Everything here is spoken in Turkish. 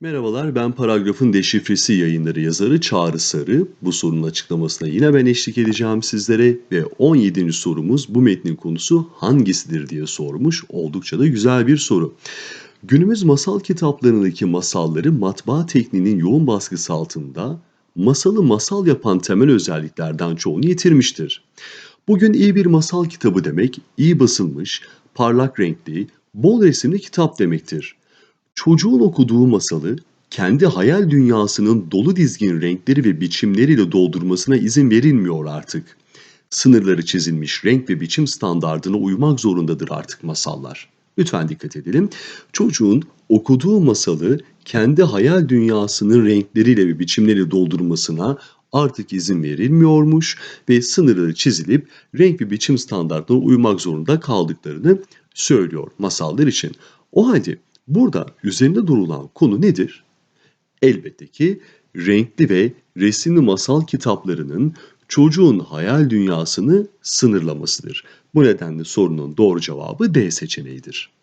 Merhabalar, ben Paragrafın Deşifresi yayınları yazarı Çağrı Sarı. Bu sorunun açıklamasına yine ben eşlik edeceğim sizlere ve 17. sorumuz bu metnin konusu hangisidir diye sormuş. Oldukça da güzel bir soru. Günümüz masal kitaplarındaki masalları matbaa tekniğinin yoğun baskısı altında masalı masal yapan temel özelliklerden çoğunu yitirmiştir. Bugün iyi bir masal kitabı demek, iyi basılmış, parlak renkli, bol resimli kitap demektir. Çocuğun okuduğu masalı kendi hayal dünyasının dolu dizgin renkleri ve biçimleriyle doldurmasına izin verilmiyor artık. Sınırları çizilmiş renk ve biçim standardına uymak zorundadır artık masallar. Lütfen dikkat edelim. Çocuğun okuduğu masalı kendi hayal dünyasının renkleriyle ve biçimleriyle doldurmasına artık izin verilmiyormuş ve sınırları çizilip renk ve biçim standartlarına uymak zorunda kaldıklarını söylüyor masallar için. O halde burada üzerinde durulan konu nedir? Elbette ki renkli ve resimli masal kitaplarının çocuğun hayal dünyasını sınırlamasıdır. Bu nedenle sorunun doğru cevabı D seçeneğidir.